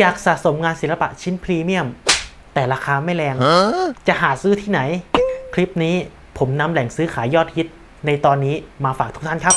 อยากสะสมงานศิลปะชิ้นพรีเมียม แต่ราคาไม่แรง จะหาซื้อที่ไหน คลิปนี้ผมนำแหล่งซื้อขายยอดฮิต ในตอนนี้มาฝากทุกท่านครับ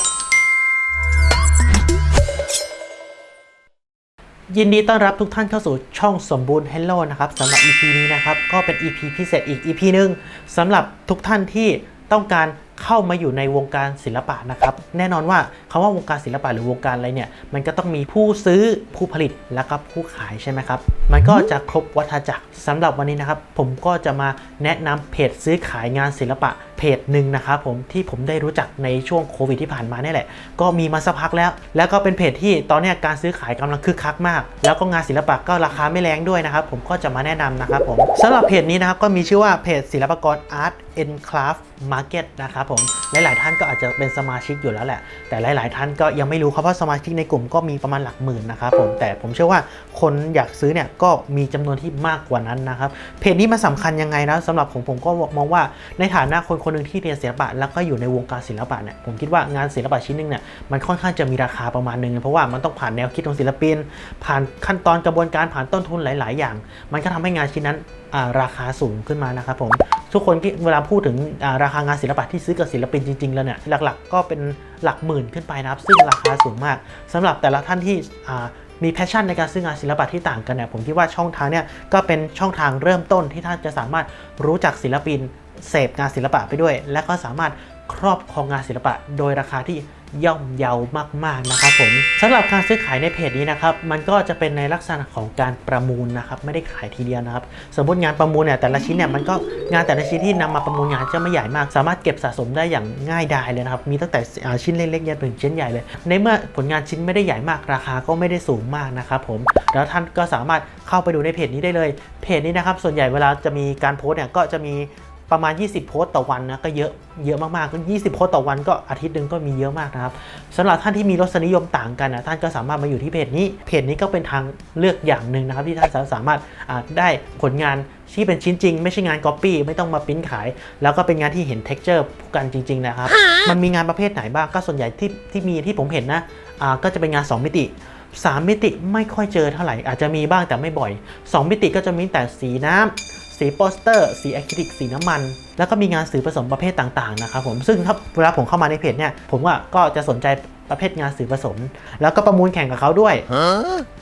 ยินดีต้อนรับทุกท่านเข้าสู่ช่องสมบูรณ์ Hello นะครับสำหรับ EP นี้นะครับ ก็เป็น EP พิเศษอีก EP หนึ่งสำหรับทุกท่านที่ต้องการ เข้ามาอยู่ในวงการศิลปะนะครับ แน่นอนว่าคาว่าวงการศิลปะหรือวงการอะไรเนี่ย มันก็ต้องมีผู้ซื้อผู้ผลิตแล้วก็ผู้ขายใช่ไหมครับ มันก็จะครบวัฏจักรสำหรับวันนี้นะครับ ผมก็จะมาแนะนำเพจซื้อขายงานศิลปะเพจหนึ่งนะครับผมที่ผมได้รู้จักในช่วงโควิดที่ผ่านมาเนี่ยแหละ ก็มีมาสักพักแล้ว แล้วก็เป็นเพจที่ตอนนี้การซื้อขายกำลังคึกคักมาก แล้วก็งานศิลปะก็ราคาไม่แรงด้วยนะครับผมก็จะมาแนะนำนะครับผมสำหรับเพจนี้นะครับก็มีชื่อว่าเพจศิลปากร Art Enclave Market นะครับผมหลาย ๆ ท่านก็อาจจะเป็นสมาชิกอยู่แล้วแหละ แต่หลาย ๆ ท่านก็ยังไม่รู้ครับเพราะสมาชิกในกลุ่มก็มีประมาณหลักหมื่นนะครับผมแต่ผมเชื่อว่าคนอยากซื้อเนี่ยก็มีจำนวนที่มากกว่านั้นนะครับเพจนี้มันสำคัญยังไงนะสำหรับผมผมก็มองว่าในฐานะคนคนหนึ่งที่เรียนศิลปะแล้วก็อยู่ในวงการศิลปะเนี่ยผมคิดว่างานศิลปะชิ้นหนึงเนี่ยมันค่อนข้างจะมีราคาประมาณหนึ่งเพราะว่ามันต้องผ่านแนวคิดของศิลปิน ผ่านขั้นตอนกระบวนการผ่านต้นทุนหลาย ๆ อย่าง มันก็ทำให้งานชิ้นนั้นราคาสูงขึ้นมานะครับผมทุกคนที่เวลาพูดถึงราคางานศิลปะที่ซื้อกับศิลปินจริง ๆ แล้วเนี่ยหลัก ๆ ก็เป็นหลักหมื่นขึ้นไปนะครับ ซึ่งราคาสูงมากสำหรับแต่ละท่านที่มีแพชชั่นในการซื้องานศิลปะที่ต่างกันเนี่ยผมคิดว่าช่องทางเนี่ยก็เป็นช่องทางเริ่มต้นที่ท่านจะสามารถรู้จักศิลปิน เสพงานศิลปะไปด้วย และก็สามารถครอบครองงานศิลปะ โดยราคาที่ย่อมเยาวมาก ๆ นะครับผมสำหรับการซื้อขายในเพจนี้นะครับ มันก็จะเป็นในลักษณะของการประมูลนะครับ ไม่ได้ขายทีเดียวนะครับ สมมติงานประมูลเนี่ยแต่ละชิ้นเนี่ยมันก็งานแต่ละชิ้นที่นำมาประมูลงานจะไม่ใหญ่มาก สามารถเก็บสะสมได้อย่างง่ายดายเลยนะครับ มีตั้งแต่ชิ้นเล็กๆยันถึงชิ้นใหญ่เลย ในเมื่อผลงานชิ้นไม่ได้ใหญ่มากราคาก็ไม่ได้สูงมากนะครับผม แล้วท่านก็สามารถเข้าไปดูในเพจนี้ได้เลย เพจนี้นะครับส่วนใหญ่เวลาจะมีการโพสเนี่ยก็จะมี ประมาณ 20 โพสต์ต่อวันนะก็เยอะเยอะมากๆก็20 โพสต์ต่อวันก็อาทิตย์หนึ่งก็มีเยอะมากนะครับสำหรับท่านที่มีรสนิยมต่างกันนะท่านก็สามารถมาอยู่ที่เพจนี้เพจนี้ก็เป็นทางเลือกอย่างหนึ่งนะครับ ที่ท่านสามารถอ่าได้ผลงานที่เป็นชิ้นจริง ไม่ใช่งานก๊อปปี้ไม่ต้องมาปริ้นขาย แล้วก็เป็นงานที่เห็น t e x t อร์กันจริง ๆ นะครับ มันมีงานประเภทไหนบ้างก็ส่วนใหญ่ที่ที่มีที่ผมเห็นนะอ่าก็จะเป็นงาน 2 มิติ 3 มิติไม่ค่อยเจอเท่าไหร่อาจจะมีบ้างแต่ไม่บ่อย 2 มิติก็จะมีแต่สีน้ำ สีโปสเตอร์ สีอะคริลิก สีน้ำมัน แล้วก็มีงานสื่อผสมประเภทต่างๆนะครับผมซึ่งถ้าเวลาผมเข้ามาในเพจเนี่ย ผมว่าก็จะสนใจประเภทงานสื่อผสม แล้วก็ประมูลแข่งกับเขาด้วย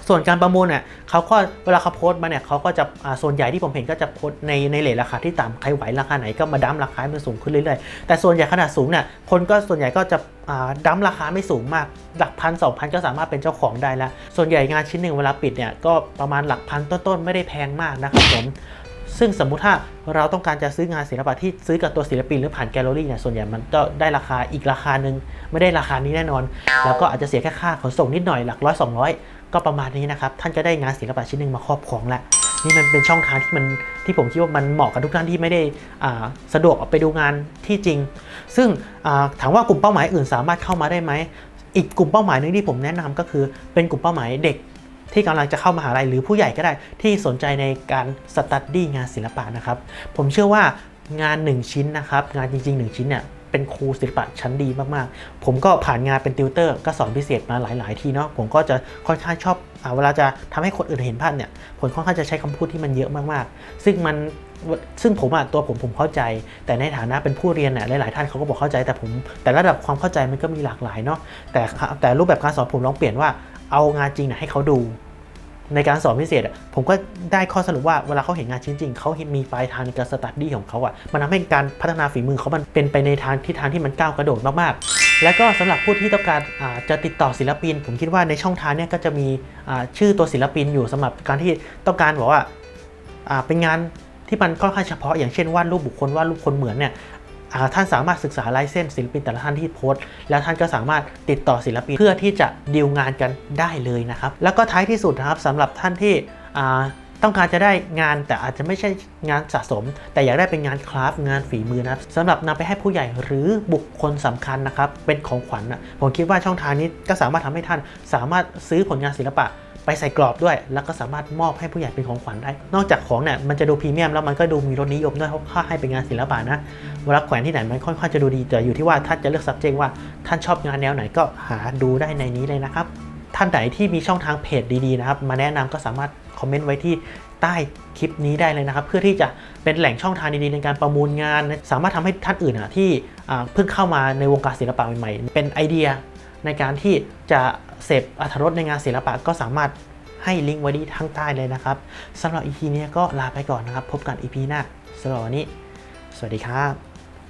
ส่วนการประมูลเนี่ยเขาก็เวลาเขาโพสต์มาเนี่ยเขาก็จะอ่าส่วนใหญ่ที่ผมเห็นก็จะโพสต์ในในเลทราคาที่ต่ำใครไหวราคาไหนก็มาดั้มราคาให้มันสูงขึ้นเรื่อยๆ แต่ส่วนใหญ่ขนาดสูงเนี่ยคนก็ส่วนใหญ่ก็จะอ่าดั้มราคาไม่สูงมาก หลักพันสองพันก็สามารถเป็นเจ้าของได้แล้ว ส่วนใหญ่งานชิ้นหนึ่งเวลาปิดเนี่ยก็ประมาณหลักพันต้นๆไม่ได้แพงมากนะครับผม ซึ่งสมมุติถ้าเราต้องการจะซื้องานศิลปะที่ซื้อกับตัวศิลปินหรือผ่านแกลเลอรี่เนี่ยส่วนใหญ่มันก็ได้ราคาอีกราคาหนึ่งไม่ได้ราคานี้แน่นอน แล้วก็อาจจะเสียแค่ค่าขนส่งนิดหน่อยหลักร้อยสองร้อยก็ประมาณนี้นะครับ ท่านจะได้งานศิลปะชิ้นหนึ่งมาครอบครองแล้วนี่มันเป็นช่องทางที่มันที่ผมคิดว่ามันเหมาะกับทุกท่านที่ไม่ได้อ่าสะดวกไปดูงานที่จริง ซึ่งถามว่ากลุ่มเป้าหมายอื่นสามารถเข้ามาได้ไหมอีกกลุ่มเป้าหมายหนึ่งที่ผมแนะนำก็คือเป็นกลุ่มเป้าหมายเด็ก ที่กำลังจะเข้ามหาลัยหรือผู้ใหญ่ก็ได้ที่สนใจในการสตัดดี้งานศิลปะนะครับ ผมเชื่อว่างาน 1 ชิ้นนะครับ งานจริง ๆ 1 ชิ้นเนี่ยเป็นครูศิลปะชั้นดีมากๆ ผมก็ผ่านงานเป็นติวเตอร์ ก็สอนพิเศษมาหลาย ๆ ที่เนาะ ผมก็จะค่อนข้างชอบอาเวลาจะทำให้คนอื่นเห็นภาพเนี่ย ผมค่อนข้างจะใช้คำพูดที่มันเยอะมากๆ ซึ่งมัน ซึ่งผมอะตัวผมผมเข้าใจ แต่ในฐานะเป็นผู้เรียนเนี่ยหลาย ๆ ท่านเขาก็บอกเข้าใจ แต่ผม แต่ระดับความเข้าใจมันก็มีหลากหลายเนาะ แต่แต่รูปแบบการสอนผมลองเปลี่ยนว่า เอางานจริงเนี่ยให้เขาดู ในการสอนพิเศษผมก็ได้ข้อสรุปว่าเวลาเขาเห็นงานชิ้นจริงเขาเห็นมีปลายทางในการสตัดดี้ของเขาอะมันทำให้การพัฒนาฝีมือเขามันเป็นไปในทางที่ทางที่มันก้าวกระโดดมากๆ แล้วก็สำหรับผู้ที่ต้องการจะติดต่อศิลปิน ผมคิดว่าในช่องทางเนี้ยก็จะมีชื่อตัวศิลปินอยู่สำหรับการที่ต้องการบอกว่าเป็นงานที่มันค่อนข้างเฉพาะอย่างเช่นวาดรูปบุคคลวาดรูปคนเหมือนเนี่ย ท่านสามารถศึกษาลายเส้นศิลปินแต่ละท่านที่โพสต์แล้วท่านก็สามารถติดต่อศิลปินเพื่อที่จะดีลงานกันได้เลยนะครับ แล้วก็ท้ายที่สุดนะครับสำหรับท่านที่ต้องการจะได้งานแต่อาจจะไม่ใช่งานสะสม แต่อยากได้เป็นงานคราฟงานฝีมือนะครับสำหรับนำไปให้ผู้ใหญ่หรือบุคคลสำคัญนะครับเป็นของขวัญนะผมคิดว่าช่องทางนี้ก็สามารถทำให้ท่านสามารถซื้อผลงานศิลปะ ไปใส่กรอบด้วย แล้วก็สามารถมอบให้ผู้ใหญ่เป็นของขวัญได้ นอกจากของเนี่ยมันจะดูพรีเมียมแล้วมันก็ดูมีรสนิยมด้วยเพราะถ้าให้เป็นงานศิลปะนะเวลาแขวนที่ไหนมันค่อนข้างจะดูดีแต่อยู่ที่ว่าท่านจะเลือก subject ว่าท่านชอบงานแนวไหนก็หาดูได้ในนี้เลยนะครับท่านไหนที่มีช่องทางเพจดีๆนะครับ มาแนะนำก็สามารถคอมเมนต์ไว้ที่ใต้คลิปนี้ได้เลยนะครับ เพื่อที่จะเป็นแหล่งช่องทางดีๆในการประมูลงาน สามารถทำให้ท่านอื่นที่เพิ่งเข้ามาในวงการศิลปะใหม่ๆ เป็นไอเดีย ในการที่จะเสพอรรถรสในงานศิลปะก็สามารถให้ลิงก์ไว้ที่ทั้งใต้เลยนะครับสำหรับ EP นี้ก็ลาไปก่อนนะครับ พบกัน EP หน้าสำหรับวันนี้ สวัสดีครับ